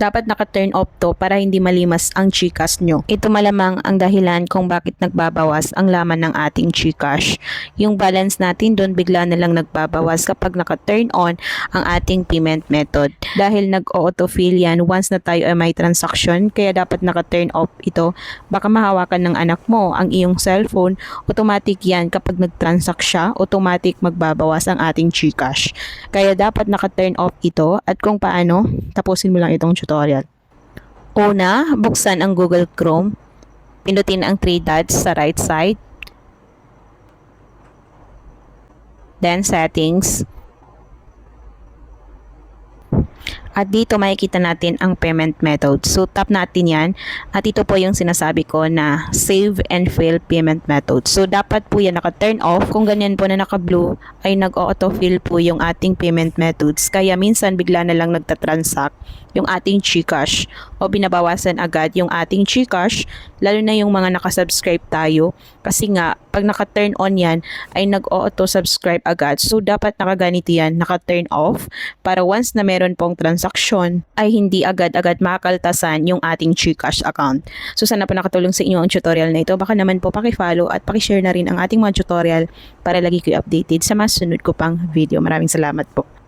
dapat naka-turn off to para hindi malimas ang Gcash nyo. Ito malamang ang dahilan kung bakit nagbabawas ang laman ng ating Gcash. Yung balance natin doon bigla na lang nagbabawas kapag naka-turn on ang ating payment method. Dahil nag-autofill yan once na tayo ay may transaction, kaya dapat naka-turn off ito. Baka mahawakan ng anak mo ang iyong cellphone, automatic yan kapag nag-transact siya, automatic magbabawas ang ating Gcash. Kaya dapat naka-turn off ito at kung paano, tapusin mo lang itong tutorial. Una, buksan ang Google Chrome. Pindutin ang three dots sa right side. Then settings. At dito makikita natin ang payment method. So tap natin yan. At ito po yung sinasabi ko na save and fail payment method. So dapat po yan naka-turn off. Kung ganyan po na naka-blue ay nag-auto-fill po yung ating payment methods. Kaya minsan bigla na lang nagtatransact yung ating Gcash o binabawasan agad yung ating Gcash lalo na yung mga nakasubscribe tayo kasi nga pag naka-turn on yan ay nag-auto subscribe agad so dapat nakaganito yan naka-turn off para once na meron pong transaction ay hindi agad-agad makakaltasan yung ating Gcash account. So sana po nakatulong sa inyo ang tutorial na ito. Baka naman po paki-follow at paki-share na rin ang ating mga tutorial para lagi kayo updated sa mga sunod ko pang video. Maraming salamat po